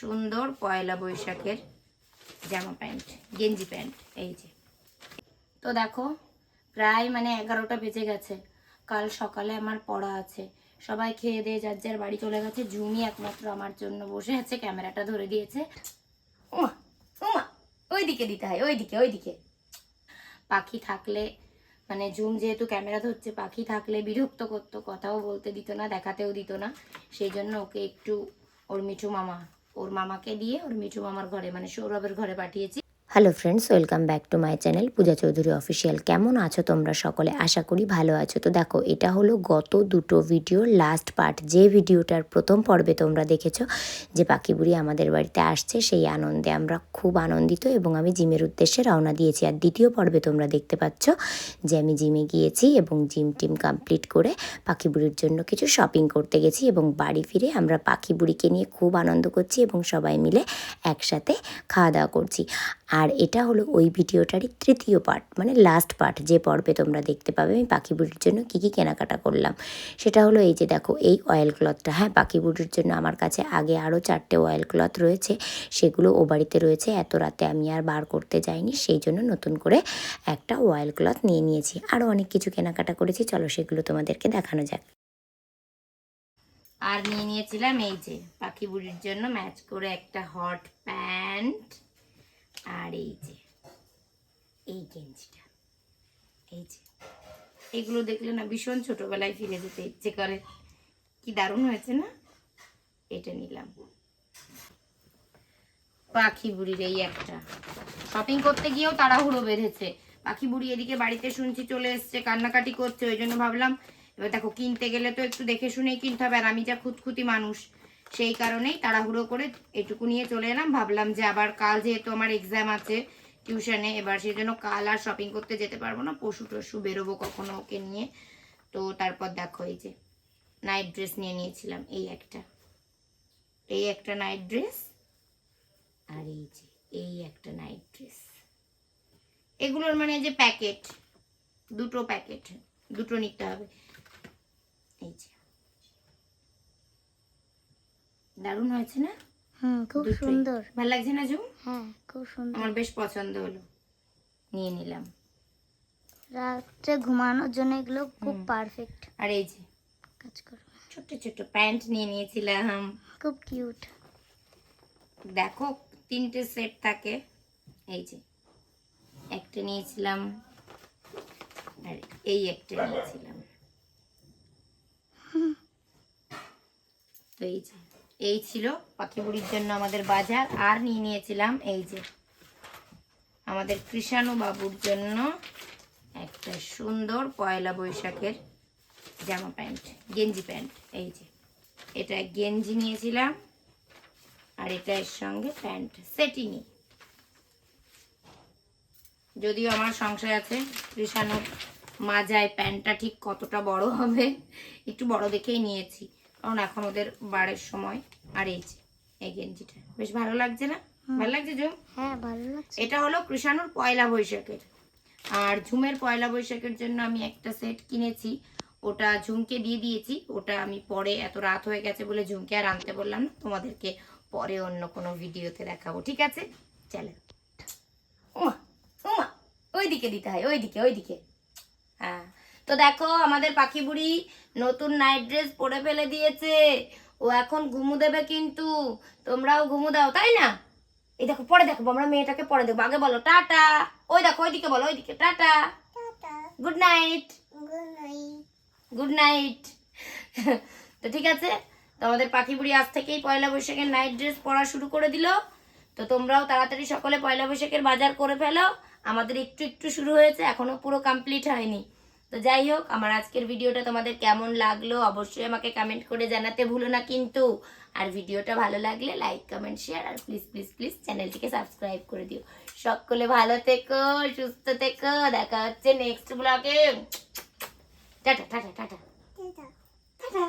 সুন্দর পয়লা বৈশাখের জামা প্যান্ট, গেঞ্জি প্যান্ট, এই যে। তো দেখো, প্রায় মানে এগারোটা বেজে গেছে। কাল সকালে আমার পড়া আছে। সবাই খেয়ে দিয়ে যার যার বাড়ি চলে গেছে, জুমি একমাত্র আমার জন্য বসে আছে, ক্যামেরাটা ধরে দিয়েছে। উমা উমা, ওইদিকে দিতে হয়, ওইদিকে ওইদিকে। পাখি থাকলে মানে জুম যেহেতু ক্যামেরা ধরছে, পাখি থাকলে বিরক্ত করতো, কথাও বলতে দিত না, দেখাতেও দিত না। সেই জন্য ওকে একটু ওর মিঠু মামা ওর মামাকে দিয়ে ওর মিঠু মামার ঘরে মানে সৌরভের ঘরে পাঠিয়েছি। Hello friends welcome back to my channel Puja Chowdhury official কেমন আছো তোমরা সকলে? আশা করি ভালো আছো। তো দেখো, এটা হলো গত দুটো ভিডিওর লাস্ট পার্ট যে ভিডিওটার প্রথম পর্বে তোমরা দেখেছ, যে পাখি বুড়ি আমাদের বাড়িতে আসছে, সেই আনন্দে আমরা খুব আনন্দিত এবং আমি জিমের উদ্দেশ্যে রওনা দিয়েছি। আর দ্বিতীয় পর্বে তোমরা দেখতে পাচ্ছ যে আমি জিমে গিয়েছি এবং জিম টিম কমপ্লিট করে পাখি বুড়ির জন্য কিছু শপিং করতে গেছি এবং বাড়ি ফিরে আমরা পাখি বুড়িকে নিয়ে খুব আনন্দ করছি এবং সবাই মিলে একসাথে খাওয়া দাওয়া করছি। আর এটা হলো ওই ভিডিওটারই তৃতীয় পার্ট মানে লাস্ট পার্ট যে পর্বে তোমরা দেখতে পাবে আমি পাখি বুড়ির জন্য কী কী কেনাকাটা করলাম। সেটা হলো এই যে দেখো, এই অয়েল ক্লথটা হ্যাঁ পাখি বুড়ির জন্য আমার কাছে আগে আরও চারটে অয়েল ক্লথ রয়েছে, সেগুলো ও বাড়িতে রয়েছে, এত রাতে আমি আর বার করতে যাইনি, সেই জন্য নতুন করে একটা অয়েল ক্লথ নিয়ে নিয়েছি। আরও অনেক কিছু কেনাকাটা করেছি, চলো সেগুলো তোমাদেরকে দেখানো যাক। আর নিয়ে নিয়েছিলাম এই যে পাখি বুড়ির জন্য ম্যাচ করে একটা হট প্যান্ট আর এই যে, এই গেঞ্জিটা, এই যে। এগুলো দেখলে না ভীষণ ছোটবেলায় ফিরে যেতে ইচ্ছে করে। কি দারুণ হয়েছে না? এটা নিলাম। পাখি বুড়ির এই একটা। শপিং করতে গিয়েও তাড়াহুড়ো বেঁধেছে পাখি বুড়ি এদিকে বাড়িতে শুনছি চলে এসছে, কান্নাকাটি করছে, ওই জন্য ভাবলাম, এবার দেখো কিনতে গেলে তো একটু দেখে শুনেই কিনতে হবে, আর আমি যা খুঁতখুতি মানুষ সেই কারণেই তাড়াহুড়ো করে এটুকু নিয়ে চলে এলাম। ভাবলাম যে আবার কাল যেহেতু আমার এক্সাম আছে টিউশনে এবার সেই জন্য কাল আর শপিং করতে যেতে পারব না। পশু টশু বেরোবো কখনো ওকে নিয়ে। তো তারপর দেখো এই যে নাইট ড্রেস নিয়ে নিয়েছিলাম, এই একটা। এই একটা নাইট ড্রেস আর এই যে, এই একটা নাইট ড্রেস এগুলোর মানে যে প্যাকেট দুটো প্যাকেট দুটো নিতে হবে এই যে দারুণ হয়েছে না? হুম খুব সুন্দর। ভালো লাগছে না জুম হ্যাঁ খুব সুন্দর। আমার বেশ পছন্দ হলো। নিয়ে নিলাম। রাত্রে ঘুমানোর জন্য এগুলো খুব পারফেক্ট আর এই যে কাজ করবে ছোট্ট ছোট্ট প্যান্ট নিয়ে নিয়েছিলাম। খুব কিউট দেখো তিনটে সেট থাকে। এই যে একটা নিয়েছিলাম। আর এই একটা নিয়েছিলাম। তো এই যে এই ছিল পাখি বুড়ির জন্য আমাদের বাজার। আর নিয়ে নিয়েছিলাম এই যে আমাদের কৃষাণু বাবুর জন্য একটা সুন্দর পয়লা বৈশাখের জামা প্যান্ট, গেঞ্জি প্যান্ট। এই যে এটা গেঞ্জি নিয়েছিলাম আর এটা এর সঙ্গে প্যান্ট সেটই নি যদিও আমার সংশয় আছে কৃষাণুর মাজায় প্যান্টটা ঠিক কতটা বড় হবে, একটু বড় দেখেই নিয়েছি। কারণ এখন ওদের বাড়ির সময় আর এই যে এই গেঞ্জিটা। বেশ ভালো লাগছে না? ভালো লাগছে জুম? হ্যাঁ ভালো লাগছে। এটা হলো কৃষাণুর পয়লা বৈশাখের। আর ঝুমের পয়লা বৈশাখের জন্য আমি একটা সেট কিনেছি। ওটা ঝুমকে দিয়ে দিয়েছি। ওটা আমি পরে এত রাত হয়ে গেছে বলে ঝুমকে আর আনতে বললাম না। তোমাদেরকে পরে অন্য কোনো ভিডিওতে দেখাবো ঠিক আছে? চলো। উমা উমা ওইদিকে দিতে হয় ওইদিকে ওইদিকে। হ্যাঁ। তো দেখো আমাদের পাখি বুড়ি নতুন নাইট ড্রেস পরে ফেলে দিয়েছে। ও এখন ঘুমু দেবে কিন্তু। তোমরাও ঘুমু দাও তাই না? এই দেখো পরে দেখো আমরা মেয়েটাকে পরে দেখব। আগে বলো টাটা। ওই দেখো ওইদিকে বলো ওইদিকে tata. Good night good night তো ঠিক আছে তো আমাদের পাখি বুড়ি আজ থেকেই পয়লা বৈশাখের নাইট ড্রেস পরা শুরু করে দিল। তো তোমরাও তাড়াতাড়ি সকলে পয়লা বৈশাখের বাজার করে ফেলো। আমাদের একটু একটু শুরু হয়েছে এখনও পুরো কমপ্লিট হয়নি। তো যাই হোক, আমার আজকের ভিডিওটা তোমাদের কেমন লাগল অবশ্যই আমাকে কমেন্ট করে জানাতে ভুলো না কিন্তু। আর ভিডিওটা ভালো লাগলে লাইক কমেন্ট শেয়ার আর প্লিজ প্লিজ প্লিজ চ্যানেলটিকে সাবস্ক্রাইব করে দিও। সকলে ভালো থেকো, সুস্থ থেকো, দেখা হচ্ছে নেক্সট ব্লগে টাটা টাটা। Tata tata.